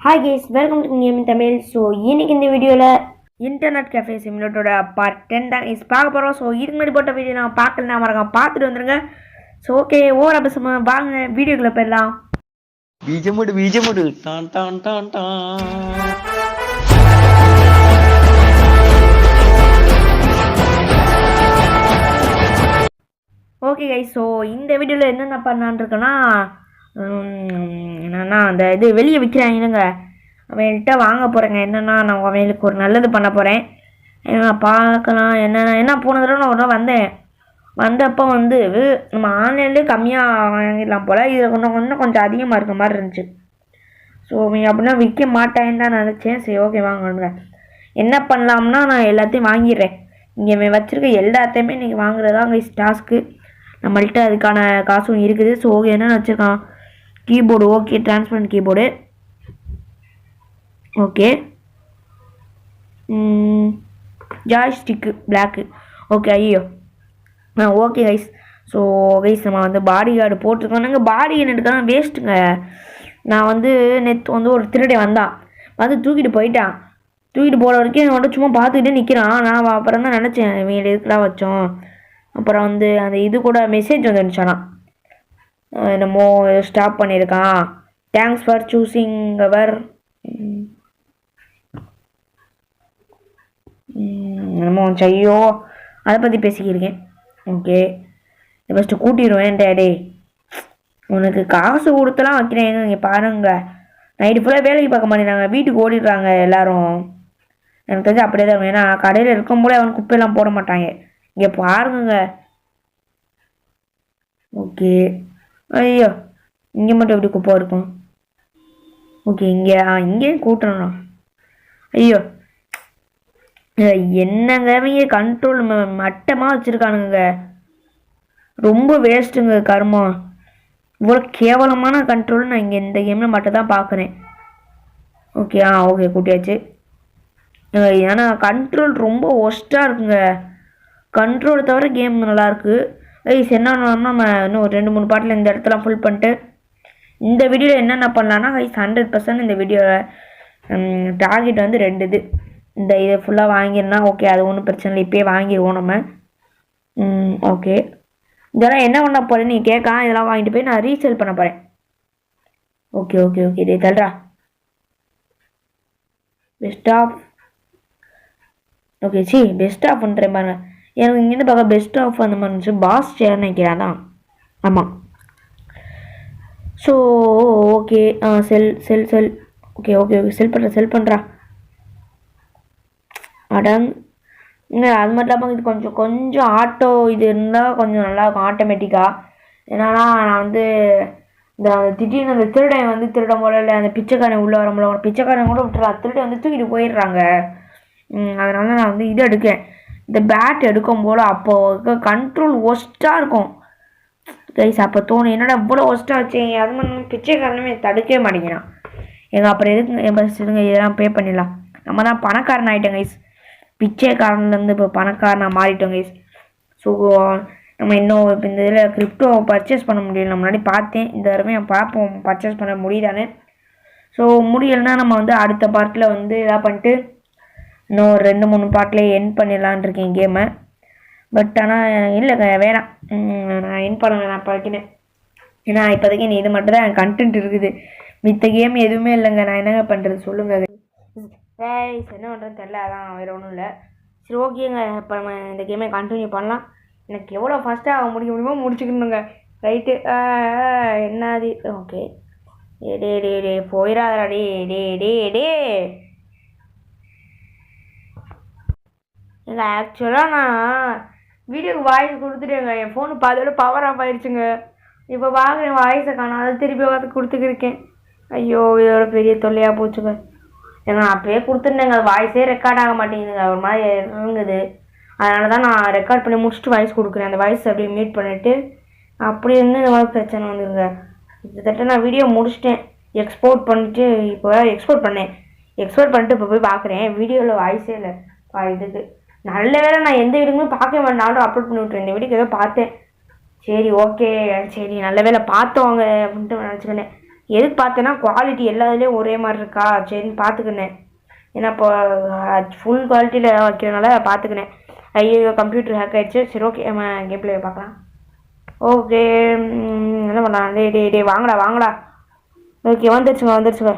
Hi guys welcome to game Tamil so இன்றைக்கி இந்த வீடியோவில் இன்டர்நெட் கேஃபே சிம்லேட்டோட பார்ட் டென் தான் இஸ் பார்க்க போகிறோம் ஸோ இதுக்கு முன்னாடி போட்ட வீடியோ நான் பார்க்கலனா மறக்காம பார்த்துட்டு வந்துருங்க. ஸோ ஓகே ஓவர் அபசமாக வாங்க வீடியோக்களை போயிடலாம். பீஜமுடு பீஜமுடு. டான் டான் டான் டான். ஓகே கை ஸோ இந்த வீடியோவில் என்னென்ன பண்ணான்னு இருக்கேன்னா என்னன்னா அந்த இது வெளியே விற்கிறாங்க அவன்கிட்ட வாங்க போகிறேங்க என்னென்னா நான் அவங்களுக்கு ஒரு நல்லது பண்ண போகிறேன் பார்க்கலாம். என்னென்ன என்ன போன தடவை நான் ஒரு நாள் வந்தேன். வந்தப்போ வந்து நம்ம ஆன்லைன்லேயே கம்மியாக வாங்கிடலாம் போல். இதில் கொஞ்சம் கொஞ்சம் கொஞ்சம் அதிகமாக இருக்க மாதிரி இருந்துச்சு. ஸோ நீங்கள் அப்படின்னா விற்க மாட்டேன்னு தான் நினச்சேன். சரி ஓகே வாங்க என்ன பண்ணலாம்னா நான் எல்லாத்தையும் வாங்கிடுறேன். இங்கே வச்சுருக்க எல்லாத்தையுமே நீங்கள் வாங்குறதா அங்கே டாஸ்க்கு நம்மள்கிட்ட அதுக்கான காசும் இருக்குது. ஸோ ஓகே என்ன வச்சுருக்கான் keyboard okay transparent keyboard. Okay. Joystick black okay ஐயோ. ஆ ஓகே கைஸ் ஸோ கைஸ் நம்ம வந்து பாடி கார்டு போட்டிருக்கோம். நாங்கள் பாடி கார்டு எடுக்கலாம் வேஸ்ட்டுங்க நான் வந்து நேற்று வந்து ஒரு திருடை வந்தான் வந்து தூக்கிட்டு போயிட்டான். தூக்கிட்டு போகிற வரைக்கும் என்னோட மட்டும் சும்மா பார்த்துக்கிட்டே நிற்கிறான் நான் அப்புறம் தான் நினச்சேன் இவங்க எதுக்குலாம் வச்சோம். அப்புறம் வந்து அந்த இது கூட மெசேஜ் வந்துருந்துச்சானா என்னமோ ஸ்டாப் பண்ணியிருக்கான். தேங்க்ஸ் ஃபார் சூஸிங் அவர் என்னமோ ஐயோ அதை பற்றி பேசிக்கிருக்கேன். ஓகே ஃபஸ்ட்டு கூட்டிடுவேன் டேடே உனக்கு காசு கொடுத்தலாம் வைக்கிறேன். இங்கே பாருங்க. நைட்டு ஃபுல்லாக வேலைக்கு பார்க்க மாட்டேங்கிறாங்க. வீட்டுக்கு ஓடிடுறாங்க எல்லாரும். எனக்கு தெரிஞ்சு அப்படியே தான் ஏன்னா கடையில் இருக்கும் போல அவன் குப்பையெல்லாம் போட மாட்டாங்க. இங்கே பாருங்க ஓகே ஐயோ இங்கே மட்டும் எப்படி குப்பை இருக்கும் ஓகே இங்கே ஆ இங்கேயும் கூட்டணும் ஐயோ என்னங்க கண்ட்ரோல் மட்டமாக வச்சுருக்கானுங்க. ரொம்ப வேஸ்ட்டுங்க கர்மம் இவ்வளோ கேவலமான கண்ட்ரோல் நான் இங்கே இந்த கேமில் மட்டும் தான் பார்க்குறேன் ஓகே ஆ ஓகே கூட்டியாச்சு. ஏன்னா கண்ட்ரோல் ரொம்ப ஒஸ்ட்டாக இருக்குங்க. கண்ட்ரோல் தவிர கேம் நல்லாயிருக்கு ஐஸ் என்னன்னா நம்ம இன்னும் ஒரு ரெண்டு மூணு பாட்டில் இந்த இடத்துல ஃபுல் பண்ணிட்டு இந்த வீடியோவில் என்னென்ன பண்ணலான்னா கைஸ் ஹண்ட்ரட் பர்சன்ட் இந்த வீடியோவில் டார்கெட் வந்து ரெண்டு இது. இந்த இதை ஃபுல்லாக வாங்கிருந்தா ஓகே அது ஒன்றும் பிரச்சனை இல்லை இப்போயே வாங்கிடுவோம் நம்ம. ஓகே இதெல்லாம் என்ன பண்ண போகிறேன்னு நீ கேட்கான் இதெல்லாம் வாங்கிட்டு போய் நான் ரீசேல் பண்ண போகிறேன் ஓகே ஓகே ஓகே டே தல்றா பெஸ்ட் ஆஃப் ஓகே சி பெஸ்ட் ஆஃப் பண்ணுறேன் பாருங்கள் எனக்கு இங்கேருந்து பார்க்க பெஸ்ட் ஆஃப் அந்த மாதிரி இருந்துச்சு. பாஸ் சேர் நினைக்கிறேன் தான் ஆமாம் so okay ah sell sell sell okay okay okay sell பண்ணுறேன் செல் பண்ணுறா அடங். இல்லை அது மட்டும் இல்லாமல் இது கொஞ்சம் கொஞ்சம் ஆட்டோ இது இருந்தால் கொஞ்சம் நல்லாயிருக்கும் ஆட்டோமேட்டிக்காக என்னன்னா நான் வந்து இந்த திடீர்னு அந்த திருடன் வந்து திருட இல்லை அந்த பிச்சைக்காரன் உள்ளே வர முடியல பிச்சைக்காரன் கூட விட்டுறா திருடன் வந்து தூக்கிட்டு போயிடுறாங்க. அதனால நான் வந்து இது எடுக்கேன். இந்த பேட் எடுக்கும் போல் அப்போ கண்ட்ரோல் ஒஸ்ட்டாக இருக்கும். கைஸ் அப்போ தோணும் என்னடா இவ்வளோ ஒஸ்ட்டாக வச்சு அது மாதிரி பிச்சைக்காரனுமே தடுக்கவே மாட்டேங்கிறான். எங்கள் அப்புறம் எதுக்கு என் சொல்லுங்க இதெல்லாம் பே பண்ணிடலாம். நம்ம தான் பணக்காரன் ஆகிட்டோம் கைஸ் பிச்சைக்காரன்லேருந்து இப்போ பணக்காரனாக மாறிட்டோம் கைஸ் ஸோ நம்ம இன்னும் இப்போ இந்த இதில் கிரிப்டோ பர்ச்சேஸ் பண்ண முடியல. நான் முன்னாடி பார்த்தேன். இந்த தடவை பார்ப்போம் பர்ச்சேஸ் பண்ண முடியுதானே ஸோ முடியலைன்னா நம்ம வந்து அடுத்த பார்ட்டில் வந்து இதாக பண்ணிட்டு இன்னும் ஒரு ரெண்டு மூணு பாட்டிலே என் பண்ணிடலான் இருக்கேன் கேமை பட் ஆனால் இல்லைங்க வேணாம். நான் என் பண்ண நான் படிக்கினேன் ஏன்னா இப்போதைக்கு நீ இது மட்டும் தான் கண்டென்ட் இருக்குது. மித்த கேம் எதுவுமே இல்லைங்க. நான் என்னங்க பண்ணுறது சொல்லுங்கள் ரைஸ் என்ன பண்ணுறதுன்னு தெரில அதான் வேறு ஒன்றும் இல்லை. சரி ஓகேங்க இப்போ நம்ம இந்த கேமை கண்டினியூ பண்ணலாம். எனக்கு எவ்வளோ ஃபஸ்ட்டாக முடிக்க முடியுமோ முடிச்சுக்கணுங்க. ரைட்டு என்னது? ஓகே டே டே டே டே. போயிடாதடா. டே டே டே டே. இல்லை ஆக்சுவலாக நான் வீடியோக்கு வாய்ஸ் கொடுத்துட்டேங்க. என் ஃபோனு பாதியோட பவர் ஆஃப் ஆயிடுச்சுங்க. இப்போ பார்க்குறேன் வாய்ஸை காணும் அதை திருப்பி பார்த்து கொடுத்துக்கிருக்கேன். ஐயோ இதோட பெரிய தொல்லையாக போச்சுங்க. ஏன்னா நான் அப்பயே கொடுத்துருந்தேங்க. வாய்ஸே ரெக்கார்ட் ஆக மாட்டேங்குதுங்க. ஒரு மாதிரி இறங்குது. அதனால தான் நான் ரெக்கார்ட் பண்ணி முடிச்சுட்டு வாய்ஸ் கொடுக்குறேன். அந்த வாய்ஸ் அப்படியே மியூட் பண்ணிவிட்டு அப்படி இருந்து இந்த மாதிரி பிரச்சனை வந்துருங்க. கிட்டத்தட்ட நான் வீடியோ முடிச்சிட்டேன். எக்ஸ்போர்ட் பண்ணிட்டு இப்போ எக்ஸ்போர்ட் பண்ணேன். எக்ஸ்போர்ட் பண்ணிட்டு இப்போ போய் பார்க்குறேன் வீடியோவில் வாய்ஸே இல்லை. பா இதுக்கு. நல்ல வேளை நான் எந்த வீடியோமே பார்க்க வேண்டாம் அப்லோட் பண்ணி விட்றேன் இந்த வீடியோக்கு ஏதோ பார்த்தேன். சரி ஓகே சரி நல்ல வேளை பார்த்தவங்க அப்படின்ட்டு நினச்சிக்கினேன் எதுக்கு பார்த்தேன்னா குவாலிட்டி எல்லாத்துலேயும் ஒரே மாதிரி இருக்கா? சரின்னு பார்த்துக்கினேன். ஏன்னா இப்போ ஃபுல் குவாலிட்டியில் வைக்கிறதுனால பார்த்துக்கினேன். ஐயோ கம்ப்யூட்டர் ஹேக் ஆகிடுச்சு சரி ஓகே நம்ம கேம் பிளே பார்க்கலாம். ஓகே என்ன பண்ணலாம்? டே டே டே வாங்கடா வாங்கடா. ஓகே வந்துருச்சுங்க வந்துருச்சுங்க.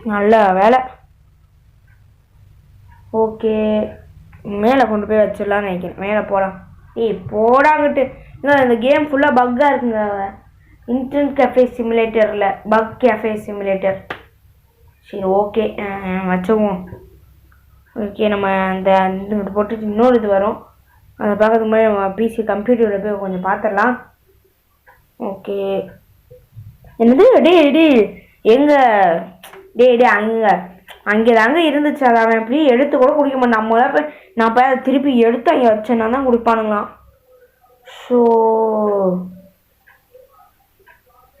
நல்ல வேலை ஓகே. மேலே கொண்டு போய் வச்சிடலாம்னு நினைக்கிறேன். மேலே போகலாம் ஏய் போடாங்கிட்டு இன்னும் இந்த கேம் ஃபுல்லாக பக்காக இருக்குங்க இன்டர்ன் கேஃபே சிமுலேட்டரில் பக் கேஃபே சிமுலேட்டர் சரி ஓகே. வச்சுக்குவோம். ஓகே நம்ம அந்த இது போட்டுட்டு இன்னொரு இது வரும். அதை பார்க்கறதுக்கு முன்னாடி நம்ம பிசி கம்ப்யூட்டரில் போய் கொஞ்சம் பார்த்துடலாம் ஓகே. என்னது? டேய் டே எங்கே? டே டே அங்கே. அங்கே தாங்க இருந்துச்சு அதை அவன் எப்படி எடுத்து கூட குடிக்க மாட்டான். நம்ம தான் போய் நான் போய் அதை திருப்பி எடுத்து அங்கே வச்சேன்னா தான் குடிப்பானுங்களாம். ஸோ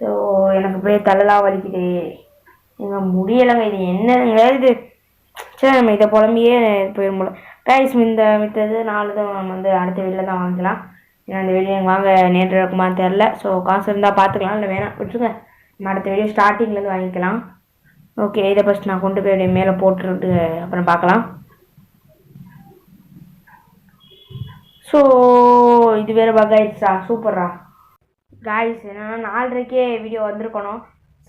ஸோ எனக்கு அப்படியே தலைலாம் வலிக்குது. எங்க முடியலைங்க இது என்னங்க இது? சரி நம்ம இதை புலம்பியே போயிடும் கைஸ் இந்த மித்தது நாலு தான் நம்ம வந்து அடுத்த வீட்டில் தான் வாங்கிக்கலாம். ஏன்னா அந்த வீடியோ எங்கள் வாங்க நேற்று இருக்குமான்னு தெரில ஸோ காசு இருந்தால் பார்த்துக்கலாம் இல்லை வேணாம். விட்டுருங்க. நம்ம அடுத்த வீடியோ ஸ்டார்டிங்லேருந்து வாங்கிக்கலாம். ஓகே இதை ஃபஸ்ட் நான் கொண்டு போய் அப்படியே மேலே போட்டுட்டு அப்புறம் பார்க்கலாம். ஸோ இது வேறு பக் ஆயிடுச்சா? சூப்பர்ரா. காய்ஸ் என்னென்னா நாலரைக்கே வீடியோ வந்திருக்கணும்.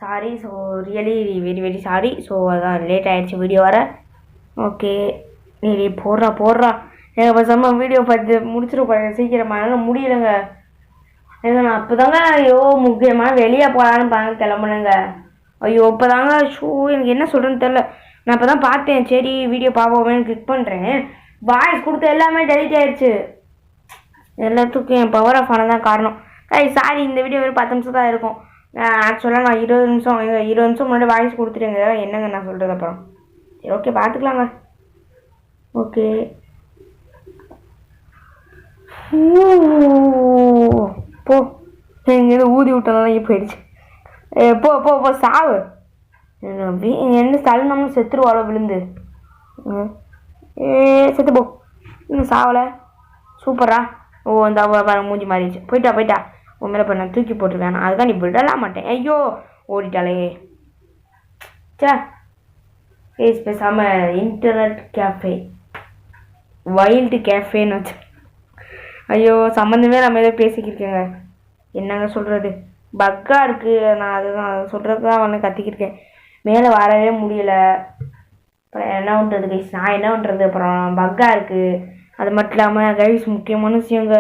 Sorry so really very very sorry so அதான் லேட் ஆகிடுச்சு வீடியோ வர. ஓகே நீ போடுறா போடுறா. எனக்கு பேசாமல் வீடியோ பார்த்து முடிச்சிருப்பேன் சீக்கிரமாக அதனால் முடியலைங்க. ஏன்னா நான் அப்போ தாங்க ஐயோ முக்கியமாக வெளியே போகலான்னு பாருங்க கிளம்புனேங்க. ஐயோ இப்போ தாங்க ஷூ எனக்கு என்ன சொல்கிறேன்னு தெரில நான் இப்போ தான் பார்த்தேன். சரி வீடியோ பார்ப்போமேன்னு கிளிக் பண்ணுறேன் வாய்ஸ் கொடுத்த எல்லாமே டெலிட் ஆயிடுச்சு. எல்லாத்துக்கும் என் பவர் ஆஃப் ஆனதான் காரணம். ஐ சாரி இந்த வீடியோ வெறும் பத்து நிமிஷம் தான் இருக்கும். ஆக்சுவலாக நான் இருபது நிமிஷம் இருபது நிமிஷம் முன்னாடி வாய்ஸ் கொடுத்துருங்க என்னங்க நான் சொல்கிறது அப்புறம்? சரி ஓகே பார்த்துக்கலாங்க. ஓகே போ. எங்கேயிருந்து ஊதி விட்டனால இங்கே போயிடுச்சு. போ போ போ சாவு. என்ன தள்ளணும்னு செத்துருவாளோ விழுந்து. ம். ஏ செத்து போ. இன்னும் சாவலை. சூப்பரா ஓ அந்த அவ மூஞ்சி மாறிடுச்சு. போயிட்டா போயிட்டா. உன் மேலே இப்போ நான் தூக்கி போட்டுருவேன். அதுதான் நீ விடலாம் மாட்டேன். ஐயோ ஓடிட்டாளே. சே ஏஸ் பேசாமல் இன்டர்நெட் கேஃபே. வைல்டு கேஃபேன்னு வச்சு. ஐயோ சம்மந்தமே நம்ம ஏதோ பேசிக்கிருக்கேங்க என்னங்க சொல்கிறது பக்கா இருக்குது நான் அதுதான் அதை சொல்கிறதுக்கு தான் வந்து கத்திக்கிருக்கேன். மேலே வரவே முடியல. அப்புறம் என்ன பண்ணுறது கைஸ் நான் என்ன பண்ணுறது அப்புறம் பக்காக இருக்குது அது மட்டும் இல்லாமல் கைஸ் முக்கியமான விஷயங்க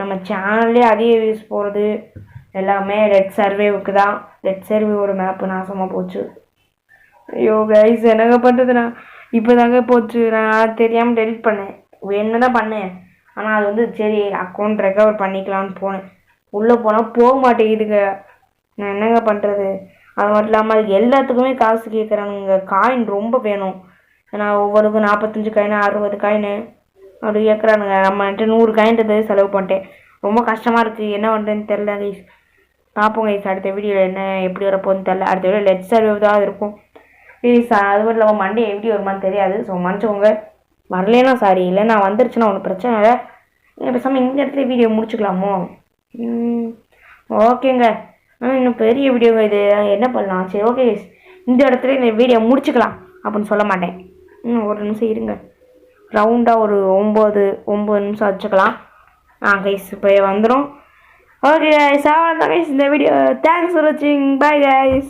நம்ம சேனல்லே அதிக வியூஸ் போகிறது எல்லாமே ரெட் சர்வேவுக்கு தான். ரெட் சர்வேவோட மேப்பு நாசமாக போச்சு. ஐயோ கைஸ் என்னங்க பண்ணுறதுண்ணா இப்போ தாங்க போச்சு. நான் தெரியாமல் டெலிட் பண்ணேன். வேணும் தான் பண்ணேன். ஆனால் அது வந்து சரி அக்கௌண்ட் ரெக்கவர் பண்ணிக்கலாம்னு போனேன். உள்ளே போனால் போக மாட்டேங்குதுங்க. நான் என்னங்க பண்ணுறது அது மட்டும் இல்லாமல் எல்லாத்துக்குமே காசு கேட்குறானுங்க காயின் ரொம்ப வேணும். ஏன்னா ஒவ்வொருக்கும் நாற்பத்தஞ்சு காயின் அறுபது காயின் அப்படி கேட்குறானுங்க நம்ம வந்துட்டு நூறு காயின் செலவு பண்ணிட்டேன். ரொம்ப கஷ்டமாக இருக்குது என்ன பண்ணுறதுன்னு தெரில கைஸ் பார்ப்போம் கைஸ் அடுத்த வீடியோவில் என்ன எப்படி வரப்போகுதுன்னு தெரில அடுத்த வீடியோ லெட் சர்வே தான் இருக்கும். ப்ளீஸ் அது மட்டும் இல்லாமல் மண்டே எப்படி வருமான்னு தெரியாது. ஸோ மன்னிச்சவங்க வரலேன்னா சாரி இல்லை நான் வந்துருச்சுன்னா ஒன்றும் பிரச்சனை இல்லை. பேசாமல் இந்த இடத்துல வீடியோ முடிச்சுக்கலாமோ? ம், ஓகேங்க. ஆனால் இன்னும் பெரிய வீடியோங்க இது. என்ன பண்ணலாம்? சரி ஓகே இந்த இடத்துல இந்த வீடியோ முடிச்சுக்கலாம் அப்படின்னு சொல்ல மாட்டேன். ம் ஒரு நிமிஷம் இருங்க. ரவுண்டாக ஒரு ஒம்பது ஒம்பது நிமிஷம் வச்சுக்கலாம். ஆ கைஸ் இப்போ வந்துடும் ஓகே கைஸ் அவ்வளோதான் கைஸ் இந்த வீடியோ தேங்க்ஸ் ஃபார் வாட்சிங் பாய் கைஸ்